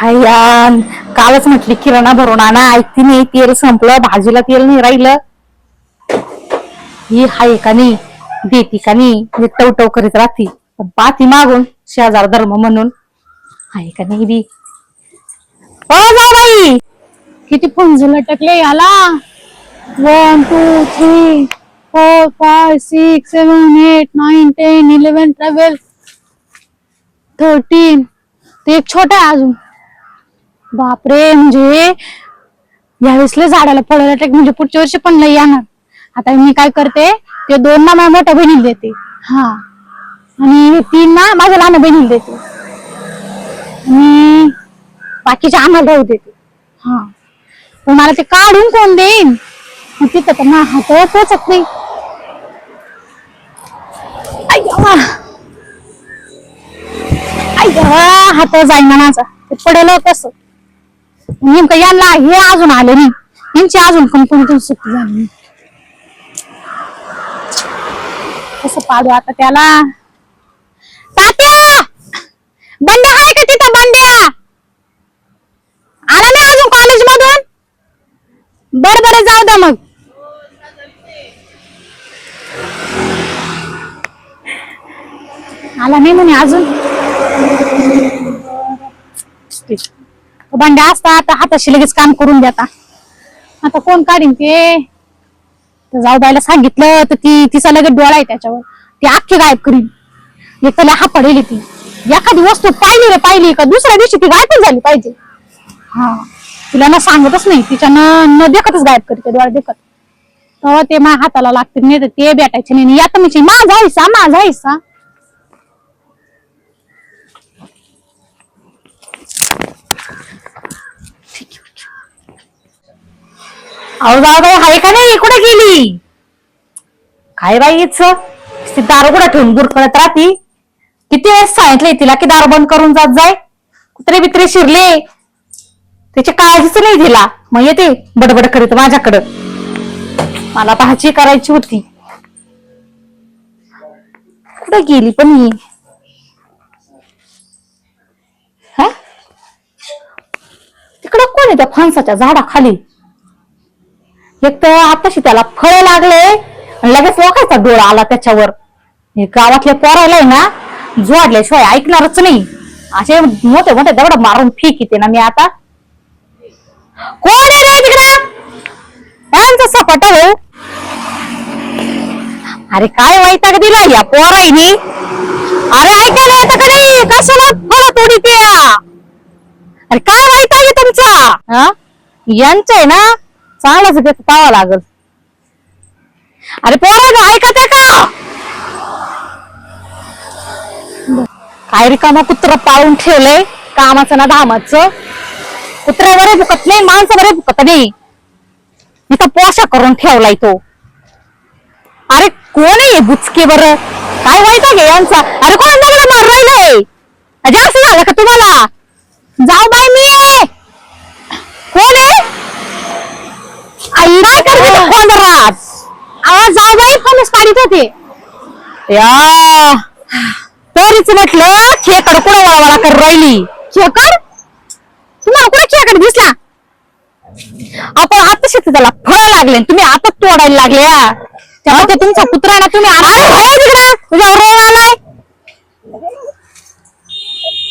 काय कालच म्हटली किराणा भरून आणा. ऐकती नाही तेल संपलं भाजीला तेल नाही राहिलं. ही हाय का नाही देती का नाही मी टवटव करीत राहती. पण पाती मागून शेजार धर्म म्हणून. आहे का नाही बी? हो जा बाई किती फंज लटकले याला? One two three four five six seven eight nine ten eleven twelve thirteen ते एक छोटा आहे अजून. बापरे म्हणजे यावेळेसले झाडाला फळ लटक म्हणजे पुढच्या वर्षी पण लई येणार. आता मी काय करते ते दोन ना माझ्या मोठ्या बहिणीला देते. हा. आणि तीन ना माझ्या लहान बहिणीला देते. आणि बाकीचे आम्हाला राहू देते. हा. पण मला ते काढून कोण देईन? मग तिथं तर ना हात पोचत नाही. हात जाईना माझा. ते पडेल कसं? नेमकं यांना हे अजून आले नाही. यांची अजून कंपनीतून सुट्टी झाली नाही. कसं पाडू आता त्याला? तात्या! बंड्या आहे का तिथं बंड्या? आला नाही अजून कॉलेज मधून बर बर जाऊ द्या मग. आला नाही म्हणे अजून? भांड्या असतात आता हाताशी लगेच काम करून देता. आता कोण काढीन ते? जाऊ बायला सांगितलं तर ती तिचा लगेच डोळा आहे त्याच्यावर. ती अख्खी गायब करीन. एक हा पडेल ती. एखादी वस्तू पाहिली रे पाहिली का? दुसऱ्या दिवशी ती गायबच झाली पाहिजे. हा. तिला ना सांगतच नाही. तिच्यानं न न देखतच गायब करते डोळा देखत. तेव्हा ते माझ्या हाताला लागते नाही तर ते भेटायचे नाही. आता म्हणजे माझा हिस्सा माझा हिस्सा. अहो जाऊ बाई हाय का नाही? कुठे गेली? काय बाई इच ती दारू कुठं ठेवून बुरकळत राहती? किती वेळेस सांगितलंय तिला की दारू बंद करून जात जाय? कुत्रे बित्रे शिरले. त्याची काळजीच नाही तिला. मग येते बडबड करीत माझ्याकडं. मला भाजी करायची होती. कुठे गेली पण ही? हा? तिकडं कोण आहे त्या फणसाच्या झाडाखाली? एक तर आताशी त्याला फळ लागले आणि लगेच लोकांचा डोळा आला त्याच्यावर. हे गावातल्या पोरायला आहे ना जोडल्याशिवाय ऐकणारच नाही. असे मोठे मोठे दगड मारून फीक येते ना मी आता. कोण आहे रे तिकडं? सपाट अरे काय वैताग दिला या पोराईनी अरे ऐकायला येतं का नाही? कशाला फळ तोडी ते अरे काय वैताग आहे तुमचा? हा? यांचं आहे ना चांगलाच घेत पावा लागल. अरे पोरा ऐकत आहे का? काय रिकामा कुत्र पाळून ठेवलंय? कामाचं ना धामाचं. बरे भुकत नाही माणसं बरे भुकत नाही. मी तर पोशा करून ठेवलाय तो. अरे कोण आहे बुचके बर? काय वाईट आहे यांचा? अरे कोण मला मार राहिलंय? जास्त झालं का तुम्हाला? जाऊ बाई मी. कोण आहे? आई काय करते कोंडरात आवाज जाऊ बाई फणस पाडीत होते या. तरीच म्हटलं खेकड कुठं वळवळा कर राहिली. खेकड? तुम्हाला कुठे खेकड दिसला? आपण आता शेती त्याला फळ लागले आणि तुम्ही आता तोडायला लागल्या तेव्हा ते तुमचा कुत्रा ना तुम्ही आणा तिकडं रोग आलाय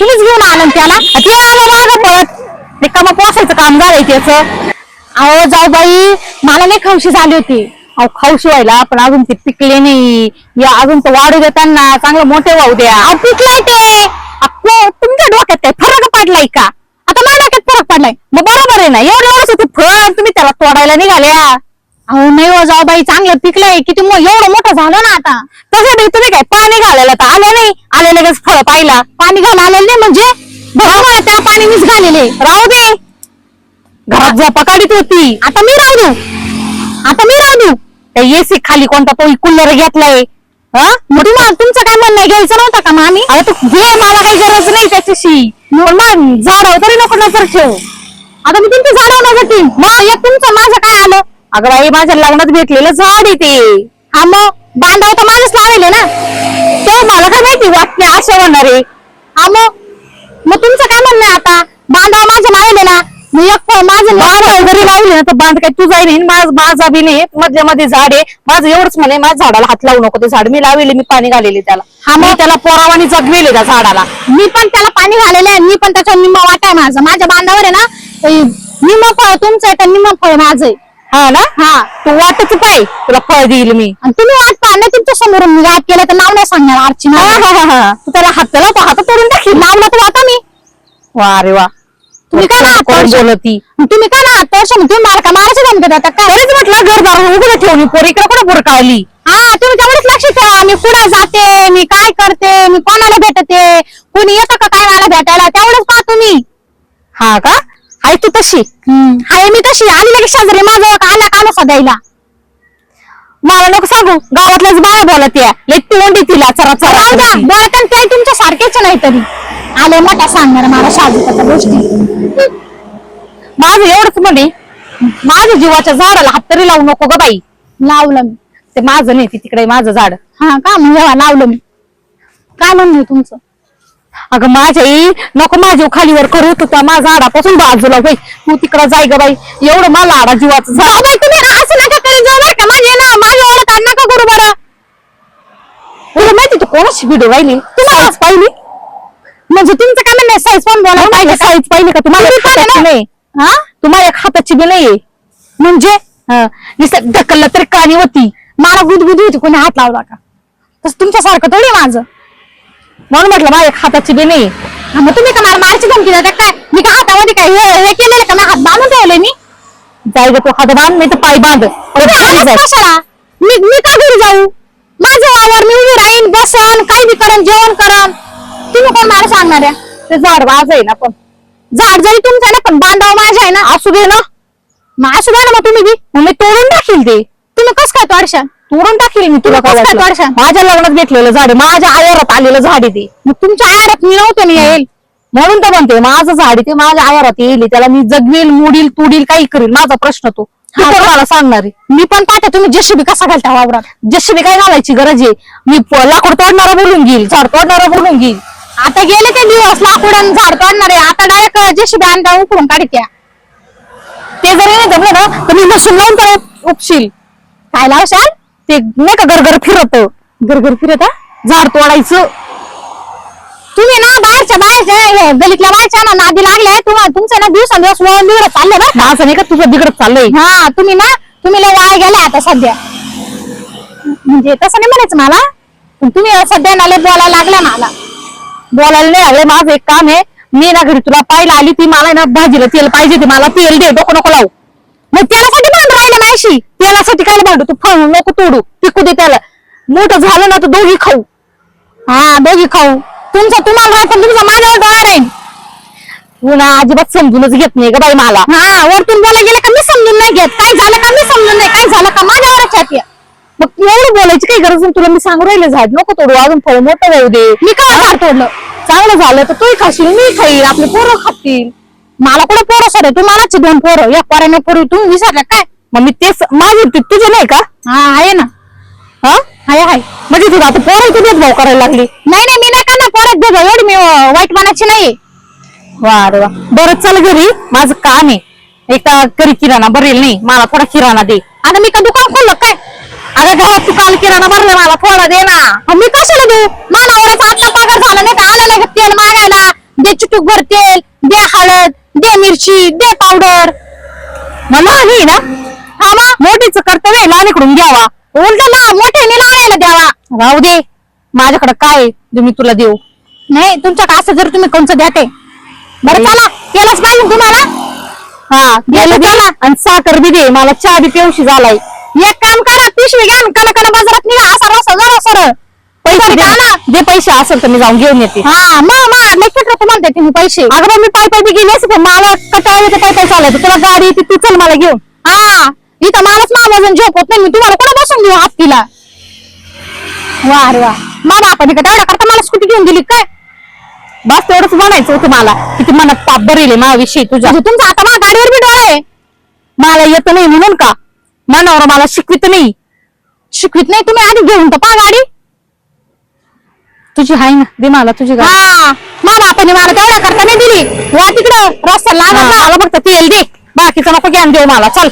तुम्हीच घेऊन आला त्याला? ते आलं माग पळत ते कामा पोसायचं काम झालंय त्याच. अहो जाऊ बाई मला नाही खावशी झाली होती. अहो खाऊशी व्हायला पण अजून ते पिकले नाही. या अजून तर वाढू देताना चांगलं मोठे वाहू द्या. अहो पिकलाय ते. तुमच्या डोक्यात काय फरक पडलाय का? आता माझ्या डोक्यात फरक पडलाय. मग बरोबर आहे ना एवढं एवढंच होते फळ तुम्ही त्याला तोडायला निघाल्या. अहो नाही हो जाऊ बाई चांगलं पिकलंय. किती मो- एवढं मोठं झालं ना आता. तसं नाही तुम्ही काय पाणी घालायला तर आले नाही? आले लगेच फळ पाहिला. पाणी घालून आलेलं नाही म्हणजे? बरोबर त्या पाणीनीच घालेले. राहू दे. घरात झोपा काढीत होती. आता मी राहू. आता मी राहू. त्या एसी खाली कोणता तो कुल्लर घेतलाय. हा? मग तुम्हाला तुमचं काय म्हणणं? घ्यायचं नव्हतं का मग आम्ही अरे तू घे मला काही गरज नाही त्याच्याशी. मग झाडावर तरी नको नजर ठेव. आता मी तुमची झाडं नव्हती मग एक तुमचं माझं काय आलं? अगं बाई माझ्या लग्नात भेटलेलं झाड आहे ते. हा मग? बांधाव तर माझंच लावेल ना. तो मला काय माहिती वाटणे असं होणार. आहे हा मग मग तुमचं काय म्हणणं आहे आता बांधाव माझं लावले ना मी एक माझं नाही जरी लावली ना तर बांध काय तुझा नाही माझ माझा बी नाही मध्ये मध्ये झाड आहे. माझं एवढंच म्हणे माझ्या झाडाला हात लावू नको ते झाड मी लावले मी पाणी घालेले त्याला. हा मग? त्याला पोरावानी जगवेले त्या झाडाला. मी पण त्याला पाणी घालेलं आहे मी पण त्याच्यावर निम्मा वाटा आहे माझा. माझ्या बांधावर आहे ना ते निम्म फळ तुमचं आहे तर निम्म फळ माझं आहे. हा ना? हा. तू वाटच पाय तुला फळ देईल मी. आणि तुम्ही वाट पाहणं तुमच्या समोरून मी गाठ केलं तर नाव नाही सांगणार आरची हा, हा, हा. तू त्याला हात त्याला तो हात तोडून टाकील. लावलं तर वाटा मी. वा रे वा. तुम्ही काय ना कोण हात बोलती? तुम्ही काय ना हात तोडशाल तुम्ही मला का मारायचं धमकी देता काय तरीच म्हटलं घर दार उघडं ठेवली पोर इकडे कुठं पोर काढली हा तुम्ही तेवढंच लक्ष ठेवा. मी कुठं जाते? मी काय करते? मी कोणाला भेटते? कोणी येतं का काय मला भेटायला? तेवढंच पाहतो मी हा का? हाय तू तशी. हाय मी तशी. आली लगेच शेजारी माझं का आला का नसा द्यायला? मला नको सांगू. गावातल्याच बाया बोलत या लई तोंडी तिला. चरा चरा. राहू द्या. करती. बोलताना ते तुमच्या सारखेच नाही तरी. आले मोठा सांगणार मला शाजूच्या गोष्टी. माझं एवढंच म्हणे माझ्या जीवाच्या झाडाला हात तरी लावू नको ग बाई. लावलं मी. ते माझं नाही ते तिकडे माझं झाड. हा का जेव्हा लावलं मी? काय म्हणणं तुमचं? अगं माझ्या आई नको माझ्या खालीवर करू तू त्या माझ्या झाडापासून बाजूला होई तू तिकडं जाय ग बाई. एवढं मला लाडा जीवाचं झाड. बाई तुम्ही असं नका करी. जाऊ बरं का माझे ना माझी ओळख आण नका करू बरं. तुला माहिती तू कोणाची व्हिडिओ राहिली? तुम्हाला पाहिली? म्हणजे तुमचं काय म्हणणं साईज पण बोला पाहिजे. साईज पाहिली का? तुम्हाला एक हाताची नाही. हा? तुम्हाला एक हाताची बी नाहीये. म्हणजे? हा. नुसतं ढकललं तरी कानी होती. मला गुदगुदी होती कोणी हात लावला का? तसं तुमच्यासारखं थोडी माझं. म्हणून म्हटलं माझ्या एक हाताची बी नाही हा, मग तुम्ही का मला मारायची धमकी देता काय? मी का हातामध्ये काय हे हे केलेलं का? मी हात बांधून ठेवले मी? ग तू हात बांध नाही तर पाय बांध. कशाला? मी मी का घरी जाऊ? माझं वावर मी उभी राहीन बसन काही बी करण जेवण करण. तुम्ही कोण मला सांगणार आहे? ते झाड माझं आहे ना पण. झाड जरी तुमचं आहे ना पण बांधाव माझ्या आहे ना असू दे ना. मग असू द्या ना मग तुम्ही बी. मग मी तोडून टाकील ते. तुम्ही कस काय तोडशा तोडून टाकील मी तुला काय कसं काय वाटलं? तोडशाल? माझ्या लग्नात घेतलेलं झाड आहे माझ्या आयारात आलेलं झाड आहे ते. मग तुमच्या आयारात मी नव्हते मी येईल. म्हणून तर म्हणते माझं झाड आहे ते माझ्या आयारात येईल. त्याला मी जगवेल मोडील तुडील काही करील. माझा प्रश्न तो. तू कोण का? मला सांगणार आहे? मी पण पाहते तुम्ही जेसीबी कसा घालता वावरात. मी काय घालायची गरज आहे. मी प- लाकूड तोडणारा बोलून घेईल झाड तोडणारा बोलून घेईल. आता गेले ते दिवस लाकूड झाड तोडणार. आता डायरेक्ट जेसीबी आणता उकडून काढत्या. ते जरी नाही जमलं ना तर मी मशीन लावून त्याला उपशील काय लावशाल? ते नाही का गरगर फिरत गरगर फिरत? झाड तोडायचं. तुम्ही ना बाहेरच्या बाहेरच्या गलीतल्या बाहेरच्या ना नादी लागले तुम्हाला तुमचं ना दिवसांदिवस वळून बिघडत चाललंय बरं का? असं नाही का तुझं बिघडत चाललंय? हा तुम्ही ना तुम्ही लय वाया गेला आता सध्या. म्हणजे तसं नाही म्हणायचं मला पण तुम्ही सध्या ना लय बोलायला लागला मला. बोलायला नाही आले माझं एक काम आहे मी ना घरी तुला पाहिलं आली ती मला ना भाजीला तेल पाहिजे ते मला तेल दे डोकं नको लावू. मग त्यालासाठी भांडून राहिलं माझी तेलासाठी काय भांडू? तू फळ नको तोडू पिकू दे त्याला. मोठं झालं ना तर दोघी खाऊ. हा दोघी खाऊ. तुमचं तुम्हाला राहत तुमचा माझ्यावर डोळा राहील तू ना अजिबात समजूनच घेत नाही ग बाई मला. हा वरतून बोला गेलं का? मी समजून नाही घेत. काय झालं का? मी समजून नाही. काय झालं का? माझ्यावरच छाती मग तू एवढं बोलायची काही गरज नाही. तुला मी सांगू राहिले झाड नको तोडू. अजून फळ मोठं होऊ दे. मी काय झाड तोडलं? चांगलं झालं तर तूही खाशील मी खाईल आपले पोरं खातील. मला कुठे पोरं सर आहे तुम्हालाच दोन पोरं. एक पोराने पोरी तुम्ही विसरल्या काय? मग मी तेच माझी तु- तुझे नाही का? हा आहे ना. हा? आहे आहे. म्हणजे तुला आता पोरांची भेदभाव करायला लागली. नाही नाही मी नाही का ना पोरात देतो एवढी मी अं, वाईट मनाची नाही वा रे वा. बरं चल घरी. माझं काम आहे. एक घरी किराणा भरेल नाही. मला थोडा किराणा दे. आता मी का दुकान खोललं? काय? अगं घरात तू काल किराणा भरला मला थोडा दे ना. अहो, मी कशाला देऊ? मानावरच आता पगार झाला नाही का आलं नाही का तेल मागायला. दे चुटूक भर तेल दे हळद दे मिरची दे पावडर. मला हे ना. हा मग मोठीच कर्तव्य आहे लहानीकडून घ्यावा. उलट ना मोठ्याने लावायला द्यावा. राहू दे. माझ्याकडे काय आहे जे मी तुला देऊ. नाही तुमच्या असं जर तुम्ही कोणचं द्या ते बरं चला. केलंच पाहिजे तुम्हाला. हा गेलं दे आणि साखर बी दे. मला चहा बी पेवशी झालाय. काम करा पिशवी घ्या कडकडा बाजारात निघा असा रस्ता जरा सरळ पैसे दे ना. दे पैसे असेल तर मी जाऊन घेऊन येते. हा मग मग नक्कीच तुम्हाला देते मी पैसे. अगं बा, मी पाय पाय बी गेली असते पण मला कटाळ येते पाय पाय चालायचं तुला गाडी येते तू चल मला घेऊन. हा इथं मलाच माझं झोप होत नाही मी तुम्हाला कुठं बसून देऊ हातीला वा रे वा. मा बापाने का करता मला स्कूटी घेऊन दिली काय? बस तेवढंच म्हणायचं होतं मला. किती मनात ताप आहे माझ्याविषयी तुझ्या. म्हणजे तुमचा आता माझ्या गाडीवर बी डोळा आहे. मला येत नाही म्हणून का? मनावर मला शिकवित नाही. शिकवित नाही तुम्ही आधी घेऊन तर पा गाडी. तुझी हाय ना दे मला तुझी गाडी. हा मा बापाने मला तेवढ्या करता नाही दिली. वा तिकडं रस्ता लागला मला फक्त तेल दे. बाकीचं नको ज्ञान देऊ मला चल.